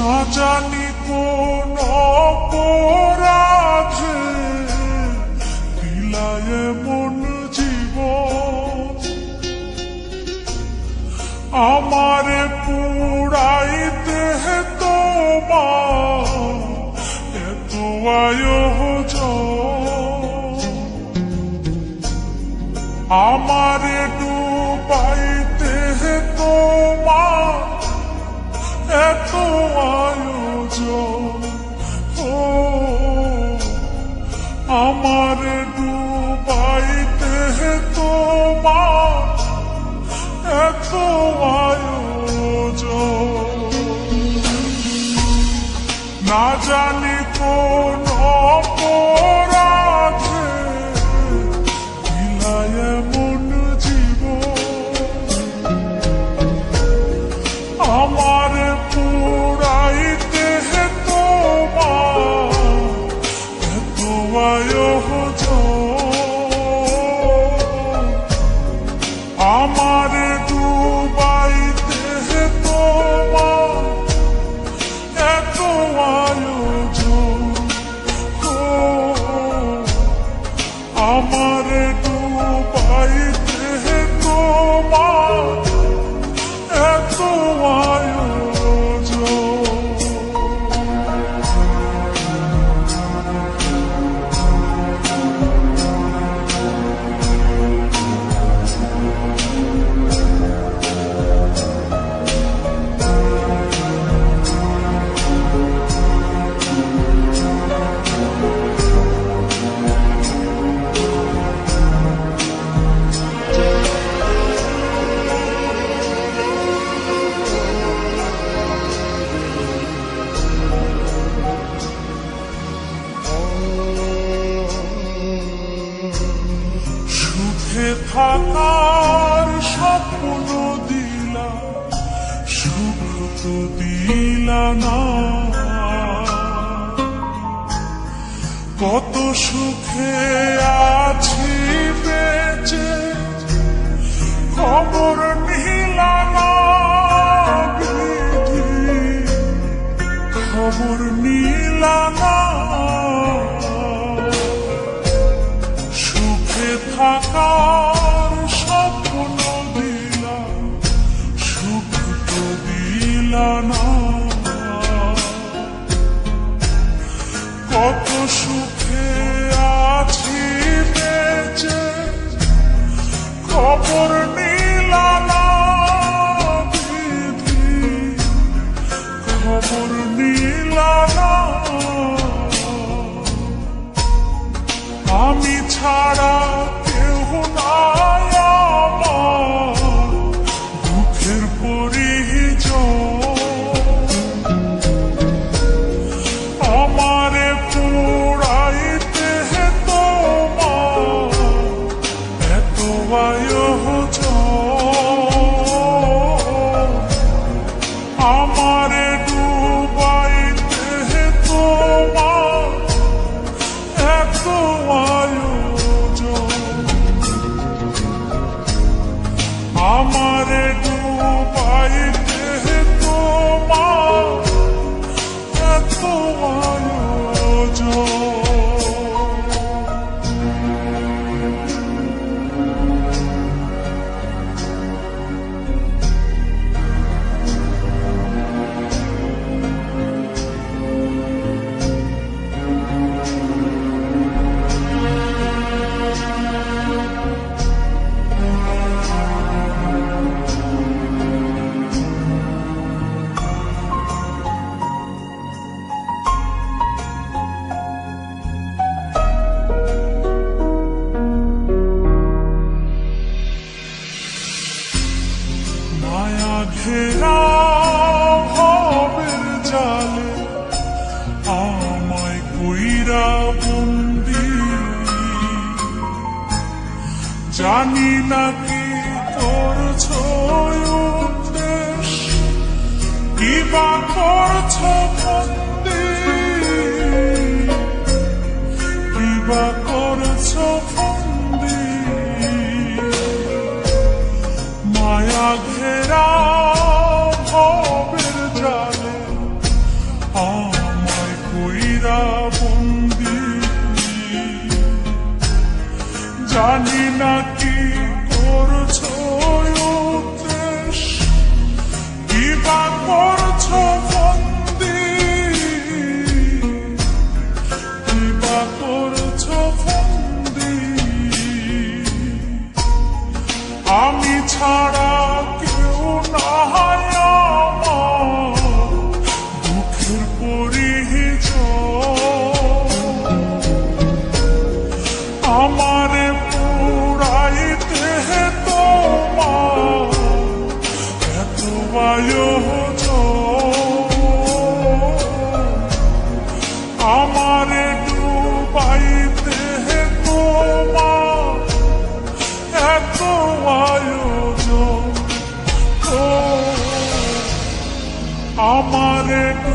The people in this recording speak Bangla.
না জানি কোন অপরাধে। দিলায় মন জীব আমার পুরাইতে তোমার। এত আয়োজন। আমার থাকার স্বপ্ন দিলা সুখ তো দিলা না। কত সুখে আছি বেঁচে খবর নিলা খবর নিলা সুখে থাকা la mort. জানি নাকি পড়ছ কি বা করছ ছাড়া কেউ না হয় দুঃখের পরিচয় আমার পুরাইতে তোমার এত বায়ু আমার ডুবাইতে তোমার। amarelo.